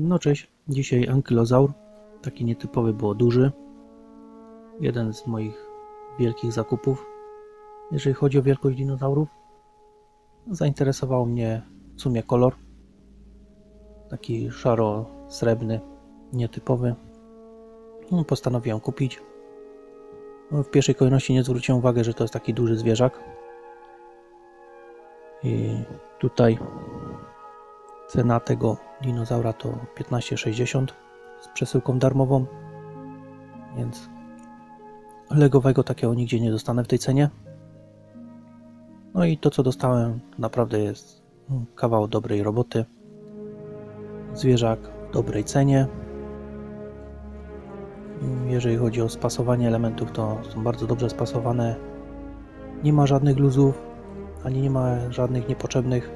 No cześć, dzisiaj ankylozaur, taki nietypowy, bo duży. Jeden z moich wielkich zakupów. Jeżeli chodzi o wielkość dinozaurów, zainteresował mnie w sumie kolor. Taki szaro-srebrny, nietypowy. No, Postanowiłem kupić. No, w pierwszej kolejności nie zwróciłem uwagi, że to jest taki duży zwierzak. I tutaj Cena tego dinozaura to 15,60 z przesyłką darmową, więc legowego takiego nigdzie nie dostanę w tej cenie. No i to co dostałem naprawdę jest kawał dobrej roboty. Zwierzak w dobrej cenie. Jeżeli chodzi o spasowanie elementów, to są bardzo dobrze spasowane. Nie ma żadnych luzów, ani nie ma żadnych niepotrzebnych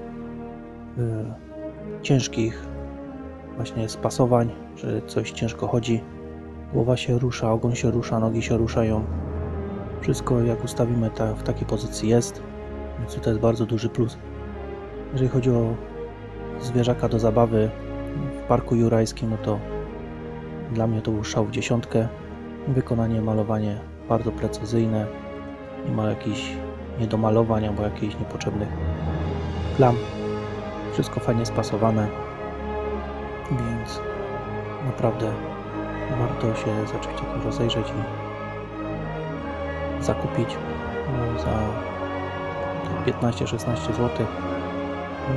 yy, ciężkich właśnie spasowań, że coś ciężko chodzi. Głowa się rusza, ogon się rusza, nogi się ruszają. Wszystko jak ustawimy ta, w takiej pozycji jest, więc to jest bardzo duży plus. Jeżeli chodzi o zwierzaka do zabawy w parku jurajskim, no to dla mnie to był szał w dziesiątkę. Wykonanie, malowanie bardzo precyzyjne. Nie ma jakichś niedomalowań albo jakichś niepotrzebnych plam. Wszystko fajnie spasowane, więc naprawdę warto się zacząć takim rozejrzeć i zakupić no, za 15-16 zł.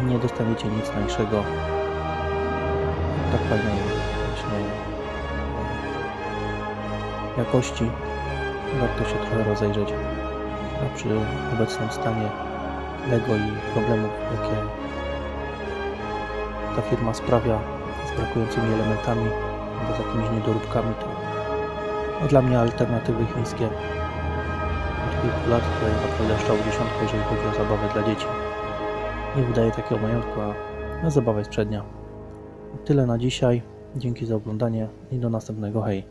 Nie dostaniecie nic tańszego. Tak fajnej właśnie e, jakości. Warto się trochę rozejrzeć. Przy obecnym stanie Lego i problemów, jakie ta firma sprawia z brakującymi elementami albo z jakimiś niedoróbkami, to no dla mnie alternatywy chińskie od kilku lat jest naprawdę szczał dziesiątkę, jeżeli chodzi o zabawę dla dzieci. Nie wydaje takiego majątku, a zabawa jest przednia. Tyle na dzisiaj. Dzięki za oglądanie i do następnego. Hej!